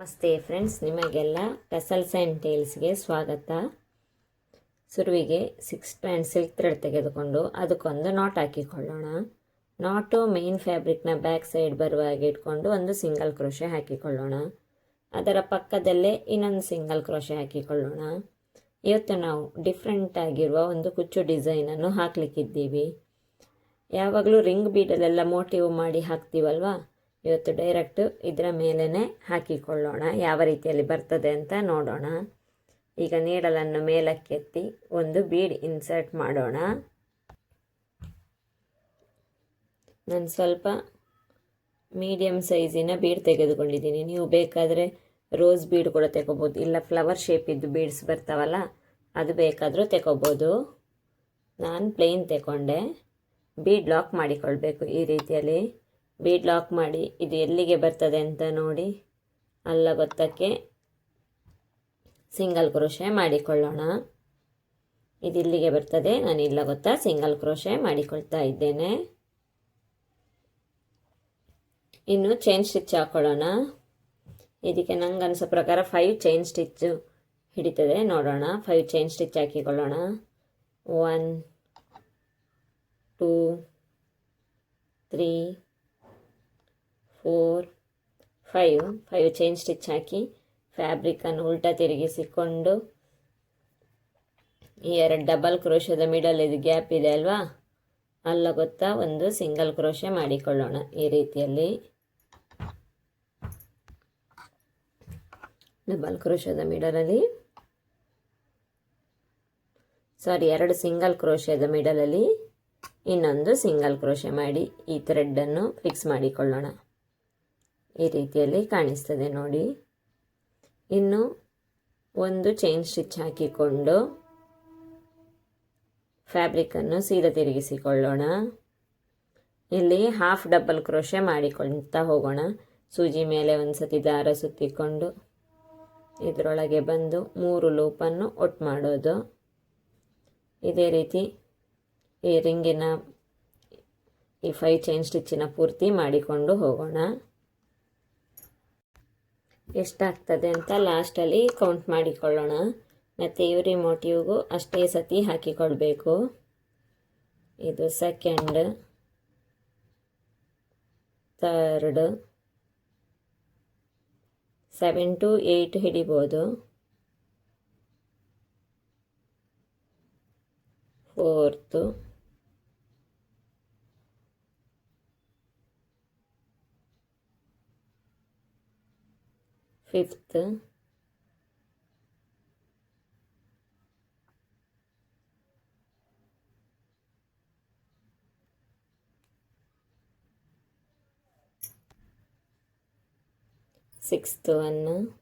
ನಮಸ್ತೆ ಫ್ರೆಂಡ್ಸ್ ನಿಮಗೆಲ್ಲ tassels and ಟೇಲ್ಸ್ಗೆ ಸ್ವಾಗತ. ಸುರುವಿಗೆ ಸಿಕ್ಸ್ ಪ್ಯಾಂಟ್ ಸಿಲ್ಕ್ ಥ್ರೆಡ್ ತೆಗೆದುಕೊಂಡು ಅದಕ್ಕೊಂದು ನಾಟ್ ಹಾಕಿಕೊಳ್ಳೋಣ. ನಾಟು ಮೇನ್ ಫ್ಯಾಬ್ರಿಕ್ನ ಬ್ಯಾಕ್ ಸೈಡ್ ಬರುವ ಹಾಗೆ ಇಟ್ಕೊಂಡು ಒಂದು ಸಿಂಗಲ್ ಕ್ರೋಶೆ ಹಾಕಿಕೊಳ್ಳೋಣ. ಅದರ ಪಕ್ಕದಲ್ಲೇ ಇನ್ನೊಂದು ಸಿಂಗಲ್ ಕ್ರೋಶೆ ಹಾಕಿಕೊಳ್ಳೋಣ. ಇವತ್ತು ನಾವು ಡಿಫ್ರೆಂಟ್ ಆಗಿರುವ ಒಂದು ಕುಚ್ಚು ಡಿಸೈನನ್ನು ಹಾಕ್ಲಿಕ್ಕಿದ್ದೀವಿ. ಯಾವಾಗಲೂ ರಿಂಗ್ ಬೀಡಲೆಲ್ಲ ಮೋಟಿವ್ ಮಾಡಿ ಹಾಕ್ತೀವಲ್ವಾ? ಇವತ್ತು ಡೈರೆಕ್ಟು ಇದರ ಮೇಲೇ ಹಾಕಿಕೊಳ್ಳೋಣ. ಯಾವ ರೀತಿಯಲ್ಲಿ ಬರ್ತದೆ ಅಂತ ನೋಡೋಣ. ಈಗ ನೀಡಲನ್ನು ಮೇಲಕ್ಕೆತ್ತಿ ಒಂದು ಬೀಡ್ ಇನ್ಸರ್ಟ್ ಮಾಡೋಣ. ನಾನು ಸ್ವಲ್ಪ ಮೀಡಿಯಮ್ ಸೈಜಿನ ಬೀಡ್ ತೆಗೆದುಕೊಂಡಿದ್ದೀನಿ. ನೀವು ಬೇಕಾದರೆ ರೋಸ್ ಬೀಡ್ ಕೂಡ ತೆಗೋಬೋದು. ಇಲ್ಲ ಫ್ಲವರ್ ಶೇಪಿದ್ದು ಬೀಡ್ಸ್ ಬರ್ತಾವಲ್ಲ, ಅದು ಬೇಕಾದರೂ ತೆಗೋಬೋದು. ನಾನು ಪ್ಲೇನ್ ತಗೊಂಡೆ. ಬೀಡ್ ಲಾಕ್ ಮಾಡಿಕೊಳ್ಬೇಕು ಈ ರೀತಿಯಲ್ಲಿ. ಬೀಡ್ ಲಾಕ್ ಮಾಡಿ ಇದು ಎಲ್ಲಿಗೆ ಬರ್ತದೆ ಅಂತ ನೋಡಿ ಅಲ್ಲ ಗೊತ್ತಕ್ಕೆ ಸಿಂಗಲ್ ಕ್ರೋಶೆ ಮಾಡಿಕೊಳ್ಳೋಣ. ಇದು ಇಲ್ಲಿಗೆ ಬರ್ತದೆ, ನಾನು ಇಲ್ಲ ಗೊತ್ತಾ, ಸಿಂಗಲ್ ಕ್ರೋಶೆ ಮಾಡಿಕೊಳ್ತಾ ಇದ್ದೇನೆ. ಇನ್ನು ಚೈನ್ ಸ್ಟಿಚ್ ಹಾಕೊಳ್ಳೋಣ. ಇದಕ್ಕೆ ನಂಗೆ ಅನಿಸೋ ಪ್ರಕಾರ ಫೈವ್ ಚೈನ್ ಸ್ಟಿಚ್ಚು ಹಿಡಿತದೆ, ನೋಡೋಣ. Five chain stitch ಹಾಕಿಕೊಳ್ಳೋಣ. One two three four five five chain stitch ಹಾಕಿ ಫ್ಯಾಬ್ರಿಕನ್ನು ಉಲ್ಟಾ ತಿರುಗಿಸಿಕೊಂಡು ಈ ಎರಡು ಡಬಲ್ ಕ್ರೋಶದ ಮಿಡಲ್ ಇದು ಗ್ಯಾಪ್ ಇದೆ ಅಲ್ವಾ? ಅಲ್ಲ ಗೊತ್ತಾ? ಒಂದು ಸಿಂಗಲ್ ಕ್ರೋಶೆ ಮಾಡಿಕೊಳ್ಳೋಣ ಈ ರೀತಿಯಲ್ಲಿ. ಡಬಲ್ ಕ್ರೋಶದ ಮಿಡಲಲ್ಲಿ ಸಾರಿ ಎರಡು ಸಿಂಗಲ್ ಕ್ರೋಶದ ಮಿಡಲಲ್ಲಿ ಇನ್ನೊಂದು ಸಿಂಗಲ್ ಕ್ರೋಶೆ ಮಾಡಿ ಈ ಥ್ರೆಡ್ಡನ್ನು ಫಿಕ್ಸ್ ಮಾಡಿಕೊಳ್ಳೋಣ. ಈ ರೀತಿಯಲ್ಲಿ ಕಾಣಿಸ್ತದೆ ನೋಡಿ. ಇನ್ನು ಒಂದು ಚೈನ್ ಸ್ಟಿಚ್ ಹಾಕಿಕೊಂಡು ಫ್ಯಾಬ್ರಿಕನ್ನು ಸೀದಾ ತಿರುಗಿಸಿಕೊಳ್ಳೋಣ. ಇಲ್ಲಿ ಹಾಫ್ ಡಬಲ್ ಕ್ರೋಶೆ ಮಾಡಿಕೊಳ್ತಾ ಹೋಗೋಣ. ಸೂಜಿ ಮೇಲೆ ಒಂದು ಸತಿ ದಾರ ಸುತ್ತಿಕೊಂಡು ಇದರೊಳಗೆ ಬಂದು ಮೂರು ಲೂಪನ್ನು ಒಟ್ಟು ಮಾಡೋದು. ಇದೇ ರೀತಿ ಈ ರಿಂಗಿನ ಈ ಫೈ ಚೈನ್ ಸ್ಟಿಚ್ಚಿನ ಪೂರ್ತಿ ಮಾಡಿಕೊಂಡು ಹೋಗೋಣ. ಎಷ್ಟಾಗ್ತದೆ ಅಂತ ಲಾಸ್ಟಲ್ಲಿ ಕೌಂಟ್ ಮಾಡಿಕೊಳ್ಳೋಣ. ಮತ್ತು ಇವ್ರಿ ಮೋಟಿವ್ಗೂ ಅಷ್ಟೇ ಸತಿ ಹಾಕಿಕೊಳ್ಬೇಕು. ಇದು second third seven to eight ಹಿಡಿಬೋದು. Fourth fifth. Sixth one.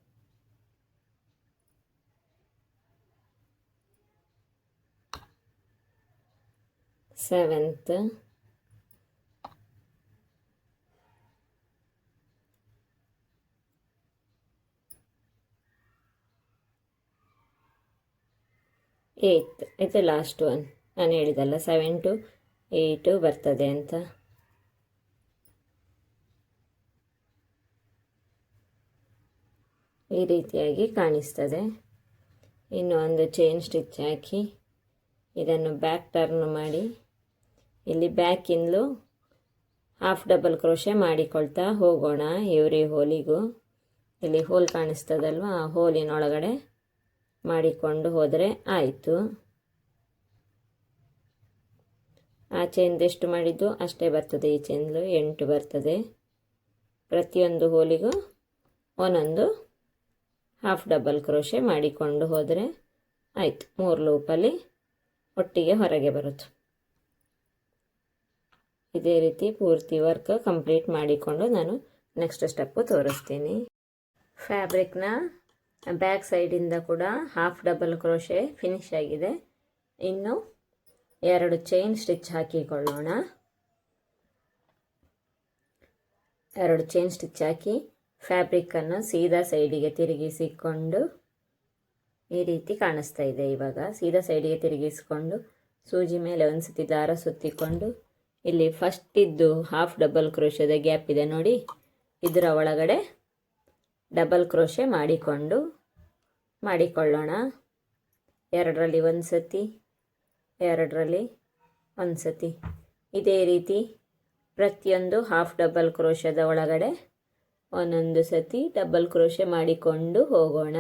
Seventh. Eighth ಇದು ಲಾಸ್ಟ್ ಒನ್ ನಾನು ಹೇಳಿದಲ್ಲ ಸೆವೆನ್ ಟು ಏಯ್ಟು ಬರ್ತದೆ ಅಂತ. ಈ ರೀತಿಯಾಗಿ ಕಾಣಿಸ್ತದೆ. ಇನ್ನು ಒಂದು ಚೈನ್ ಸ್ಟಿಚ್ ಹಾಕಿ, ಇದನ್ನು ಬ್ಯಾಕ್ ಟರ್ನ್ ಮಾಡಿ, ಇಲ್ಲಿ ಬ್ಯಾಕಿಂದಲೂ ಹಾಫ್ ಡಬಲ್ ಕ್ರೋಶೆ ಮಾಡಿಕೊಳ್ತಾ ಹೋಗೋಣ ಎವ್ರಿ ಹೋಲಿಗೂ ಇಲ್ಲಿ ಹೋಲ್ ಕಾಣಿಸ್ತದಲ್ವ, ಆ ಹೋಲಿನೊಳಗಡೆ ಮಾಡಿಕೊಂಡು ಹೋದರೆ ಆಯಿತು. ಆ ಚೈನ್ದು ಎಷ್ಟು ಮಾಡಿದ್ದು? ಅಷ್ಟೇ ಬರ್ತದೆ ಈ ಚೈನ್ಲು ಎಂಟು ಬರ್ತದೆ. ಪ್ರತಿಯೊಂದು ಹೋಲಿಗೂ ಒಂದೊಂದು ಹಾಫ್ ಡಬಲ್ ಕ್ರೋಶೆ ಮಾಡಿಕೊಂಡು ಹೋದರೆ ಆಯಿತು. ಮೂರು ಲೂಪಲ್ಲಿ ಒಟ್ಟಿಗೆ ಹೊರಗೆ ಬರುತ್ತೆ. ಇದೇ ರೀತಿ ಪೂರ್ತಿ ವರ್ಕ್ ಕಂಪ್ಲೀಟ್ ಮಾಡಿಕೊಂಡು ನಾನು ನೆಕ್ಸ್ಟ್ ಸ್ಟೆಪ್ಪು ತೋರಿಸ್ತೀನಿ. ಫ್ಯಾಬ್ರಿಕ್ನ ಬ್ಯಾಕ್ ಸೈಡಿಂದ ಕೂಡ ಹಾಫ್ ಡಬಲ್ ಕ್ರೋಶೆ ಫಿನಿಶ್ ಆಗಿದೆ. ಇನ್ನು ಎರಡು ಚೈನ್ ಸ್ಟಿಚ್ ಹಾಕಿಕೊಳ್ಳೋಣ. ಎರಡು ಚೈನ್ ಸ್ಟಿಚ್ ಹಾಕಿ ಫ್ಯಾಬ್ರಿಕ್ಕನ್ನು ಸೀದಾ ಸೈಡಿಗೆ ತಿರುಗಿಸಿಕೊಂಡು ಈ ರೀತಿ ಕಾಣಿಸ್ತಾ ಇದೆ ಇವಾಗ. ಸೀದಾ ಸೈಡಿಗೆ ತಿರುಗಿಸಿಕೊಂಡು ಸೂಜಿ ಮೇಲೆ ಒಂದು ಸತಿ ದಾರ ಸುತ್ತಿಕೊಂಡು ಇಲ್ಲಿ ಫಸ್ಟ್ ಇದ್ದು ಹಾಫ್ ಡಬಲ್ ಕ್ರೋಶದ ಗ್ಯಾಪ್ ಇದೆ ನೋಡಿ. ಇದರ ಒಳಗಡೆ ಡಬಲ್ ಕ್ರೋಶೆ ಮಾಡಿಕೊಂಡು ಮಾಡಿಕೊಳ್ಳೋಣ. ಎರಡರಲ್ಲಿ ಒಂದು ಸತಿ ಎರಡರಲ್ಲಿ ಒಂದು ಸತಿ ಇದೇ ರೀತಿ ಪ್ರತಿಯೊಂದು ಹಾಫ್ ಡಬಲ್ ಕ್ರೋಶದ ಒಳಗಡೆ ಒಂದೊಂದು ಸತಿ ಡಬಲ್ ಕ್ರೋಶೆ ಮಾಡಿಕೊಂಡು ಹೋಗೋಣ.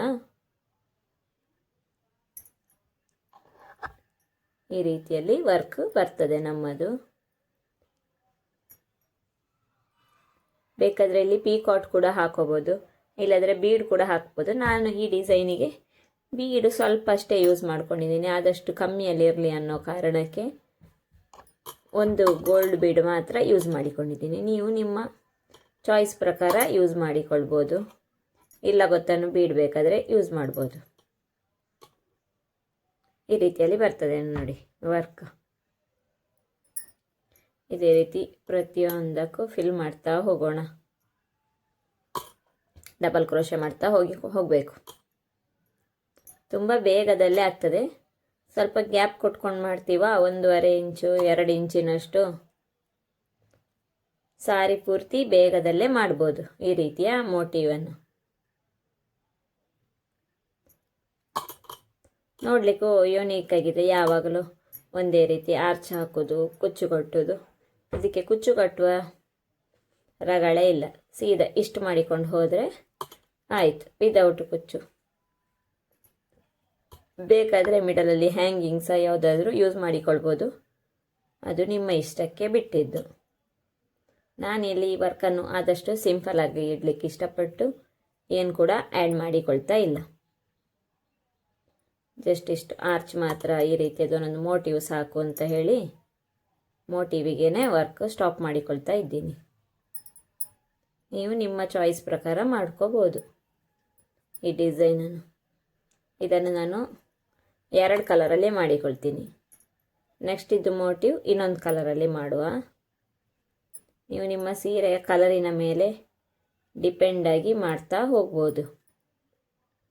ಈ ರೀತಿಯಲ್ಲಿ ವರ್ಕ್ ಬರ್ತದೆ ನಮ್ಮದು. ಬೇಕಾದರೆ ಇಲ್ಲಿ ಪೀಕಾಟ್ ಕೂಡ ಹಾಕೋಬೋದು. ಇಲ್ಲಾಂದರೆ ಬೀಡ್ ಕೂಡ ಹಾಕ್ಬೋದು. ನಾನು ಈ ಡಿಸೈನಿಗೆ ಬೀಡು ಸ್ವಲ್ಪ ಅಷ್ಟೇ ಯೂಸ್ ಮಾಡ್ಕೊಂಡಿದ್ದೀನಿ. ಆದಷ್ಟು ಕಮ್ಮಿಯಲ್ಲಿರಲಿ ಅನ್ನೋ ಕಾರಣಕ್ಕೆ ಒಂದು ಗೋಲ್ಡ್ ಬೀಡ್ ಮಾತ್ರ ಯೂಸ್ ಮಾಡಿಕೊಂಡಿದ್ದೀನಿ. ನೀವು ನಿಮ್ಮ ಚಾಯ್ಸ್ ಪ್ರಕಾರ ಯೂಸ್ ಮಾಡಿಕೊಳ್ಬೋದು. ಇಲ್ಲ ಗೊತ್ತನ್ನು ಬೀಡ್ ಬೇಕಾದರೆ ಯೂಸ್ ಮಾಡ್ಬೋದು. ಈ ರೀತಿಯಲ್ಲಿ ಬರ್ತದೆ ನೋಡಿ ವರ್ಕ್ ಇದೇ ರೀತಿ ಪ್ರತಿಯೊಂದಕ್ಕೂ ಫಿಲ್ ಮಾಡ್ತಾ ಹೋಗೋಣ. ಡಬಲ್ ಕ್ರೋಶೆ ಮಾಡ್ತಾ ಹೋಗಿ ಹೋಗಬೇಕು. ತುಂಬ ಬೇಗದಲ್ಲೇ ಆಗ್ತದೆ. ಸ್ವಲ್ಪ ಗ್ಯಾಪ್ ಕೊಟ್ಕೊಂಡು ಮಾಡ್ತೀವ? ಒಂದೂವರೆ ಇಂಚು, ಎರಡು ಇಂಚಿನಷ್ಟು. ಸಾರಿ ಪೂರ್ತಿ ಬೇಗದಲ್ಲೇ ಮಾಡ್ಬೋದು. ಈ ರೀತಿಯ ಮೋಟಿವನ್ನು ನೋಡಲಿಕ್ಕೂ ಯೂನೀಕ್ ಆಗಿದೆ. ಯಾವಾಗಲೂ ಒಂದೇ ರೀತಿ ಆರ್ಚ್ ಹಾಕೋದು, ಕುಚ್ಚು ಕಟ್ಟೋದು. ಇದಕ್ಕೆ ಕುಚ್ಚು ಕಟ್ಟುವ ರಗಳೆ ಇಲ್ಲ. ಸೀದಾ ಇಷ್ಟು ಮಾಡಿಕೊಂಡು ಹೋದರೆ ಆಯಿತು ವಿದೌಟ್ ಕುಚ್ಚು. ಬೇಕಾದರೆ ಮಿಡಲಲ್ಲಿ ಹ್ಯಾಂಗಿಂಗ್ಸ ಯಾವುದಾದ್ರೂ ಯೂಸ್ ಮಾಡಿಕೊಳ್ಬೋದು. ಅದು ನಿಮ್ಮ ಇಷ್ಟಕ್ಕೆ ಬಿಟ್ಟಿದ್ದು. ನಾನಿಲ್ಲಿ ಈ ವರ್ಕನ್ನು ಆದಷ್ಟು ಸಿಂಪಲಾಗಿ ಇಡಲಿಕ್ಕೆ ಇಷ್ಟಪಟ್ಟು ಏನು ಕೂಡ ಆ್ಯಡ್ ಮಾಡಿಕೊಳ್ತಾ ಇಲ್ಲ. ಜಸ್ಟ್ ಇಷ್ಟು ಆರ್ಚ್ ಮಾತ್ರ ಈ ರೀತಿಯದೊಂದೊಂದು ಮೋಟಿವ್ ಸಾಕು ಅಂತ ಹೇಳಿ ಮೋಟಿವಿಗೇ ವರ್ಕ್ ಸ್ಟಾಪ್ ಮಾಡಿಕೊಳ್ತಾ ಇದ್ದೀನಿ. ನೀವು ನಿಮ್ಮ ಚಾಯ್ಸ್ ಪ್ರಕಾರ ಮಾಡ್ಕೋಬೋದು. ಈ ಡಿಸೈನನ್ನು ಇದನ್ನು ನಾನು ಎರಡು ಕಲರಲ್ಲಿ ಮಾಡಿಕೊಳ್ತೀನಿ. ನೆಕ್ಸ್ಟ್ ಇದು ಮೋಟಿವ್ ಇನ್ನೊಂದು ಕಲರಲ್ಲಿ ಮಾಡುವ. ನೀವು ನಿಮ್ಮ ಸೀರೆಯ ಕಲರಿನ ಮೇಲೆ ಡಿಪೆಂಡಾಗಿ ಮಾಡ್ತಾ ಹೋಗ್ಬೋದು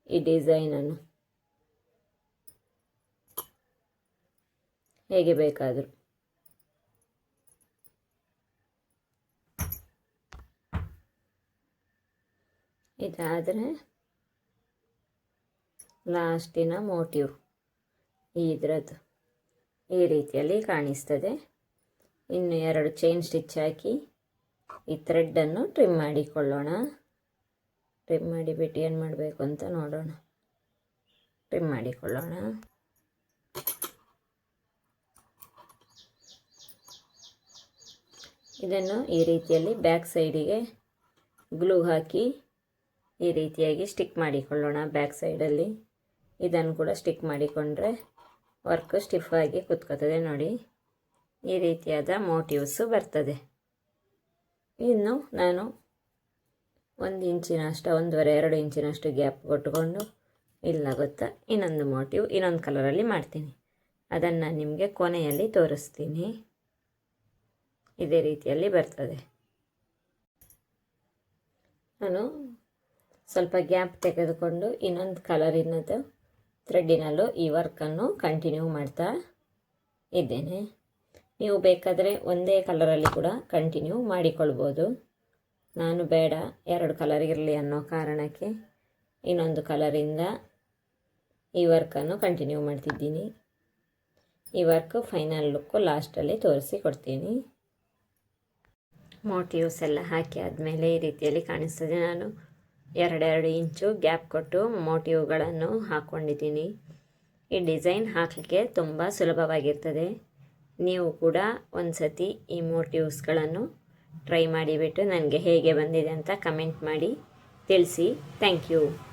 ಈ ಡಿಸೈನನ್ನು ಹೇಗೆ ಬೇಕಾದರೂ. ಇದಾದರೆ ಲಾಸ್ಟಿನ ಮೋಟಿವ್. ಇದರದ್ದು ಈ ರೀತಿಯಲ್ಲಿ ಕಾಣಿಸ್ತದೆ. ಇನ್ನು ಎರಡು ಚೈನ್ ಸ್ಟಿಚ್ ಹಾಕಿ ಈ ಥ್ರೆಡ್ಡನ್ನು ಟ್ರಿಮ್ ಮಾಡಿಕೊಳ್ಳೋಣ. ಟ್ರಿಮ್ ಮಾಡಿಬಿಟ್ಟು ಏನು ಮಾಡಬೇಕು ಅಂತ ನೋಡೋಣ. ಟ್ರಿಮ್ ಮಾಡಿಕೊಳ್ಳೋಣ. ಇದನ್ನು ಈ ರೀತಿಯಲ್ಲಿ ಬ್ಯಾಕ್ ಸೈಡಿಗೆ ಗ್ಲೂ ಹಾಕಿ ಈ ರೀತಿಯಾಗಿ ಸ್ಟಿಕ್ ಮಾಡಿಕೊಳ್ಳೋಣ ಬ್ಯಾಕ್ ಸೈಡಲ್ಲಿ. ಇದನ್ನು ಕೂಡ ಸ್ಟಿಕ್ ಮಾಡಿಕೊಂಡ್ರೆ ವರ್ಕ್ ಸ್ಟಿಫಾಗಿ ಕುತ್ಕೋತದೆ ನೋಡಿ. ಈ ರೀತಿಯಾದ ಮೋಟಿವ್ಸು ಬರ್ತದೆ. ಇನ್ನು ನಾನು ಒಂದು ಇಂಚಿನಷ್ಟು, ಒಂದೂವರೆ, ಎರಡು ಇಂಚಿನಷ್ಟು ಗ್ಯಾಪ್ ಕೊಟ್ಟುಕೊಂಡು ಇಲ್ಲ ಗೊತ್ತಾ, ಇನ್ನೊಂದು ಮೋಟಿವ್ ಇನ್ನೊಂದು ಕಲರಲ್ಲಿ ಮಾಡ್ತೀನಿ. ಅದನ್ನು ನಿಮಗೆ ಕೊನೆಯಲ್ಲಿ ತೋರಿಸ್ತೀನಿ. ಇದೇ ರೀತಿಯಲ್ಲಿ ಬರ್ತದೆ. ನಾನು ಸ್ವಲ್ಪ ಗ್ಯಾಪ್ ತೆಗೆದುಕೊಂಡು ಇನ್ನೊಂದು ಕಲರಿನದು ಥ್ರೆಡ್ಡಿನಲ್ಲೂ ಈ ವರ್ಕನ್ನು ಕಂಟಿನ್ಯೂ ಮಾಡ್ತಾ ಇದ್ದೇನೆ. ನೀವು ಬೇಕಾದರೆ ಒಂದೇ ಕಲರಲ್ಲಿ ಕೂಡ ಕಂಟಿನ್ಯೂ ಮಾಡಿಕೊಳ್ಬೋದು. ನಾನು ಬೇಡ ಎರಡು ಕಲರ್ ಇರಲಿ ಅನ್ನೋ ಕಾರಣಕ್ಕೆ ಇನ್ನೊಂದು ಕಲರಿಂದ ಈ ವರ್ಕನ್ನು ಕಂಟಿನ್ಯೂ ಮಾಡ್ತಿದ್ದೀನಿ. ಈ ವರ್ಕ್ ಫೈನಲ್ ಲುಕ್ಕು ಲಾಸ್ಟಲ್ಲಿ ತೋರಿಸಿ ಕೊಡ್ತೀನಿ. ಮೋಟಿವ್ಸ್ ಎಲ್ಲ ಹಾಕಿ ಆದಮೇಲೆ ಈ ರೀತಿಯಲ್ಲಿ ಕಾಣಿಸ್ತದೆ ನಾನು. ಎರಡೆರಡು ಇಂಚು ಗ್ಯಾಪ್ ಕೊಟ್ಟು ಮೋಟಿವ್ಗಳನ್ನು ಹಾಕ್ಕೊಂಡಿದ್ದೀನಿ ಈ ಡಿಸೈನ್ ಹಾಕಲಿಕ್ಕೆ ತುಂಬ ಸುಲಭವಾಗಿರ್ತದೆ. ನೀವು ಕೂಡ ಒಂದು ಸತಿ ಈ ಮೋಟಿವ್ಸ್ಗಳನ್ನು ಟ್ರೈ ಮಾಡಿಬಿಟ್ಟು ನನಗೆ ಹೇಗೆ ಬಂದಿದೆ ಅಂತ ಕಮೆಂಟ್ ಮಾಡಿ. ತಿಳಿಸಿ. Thank you.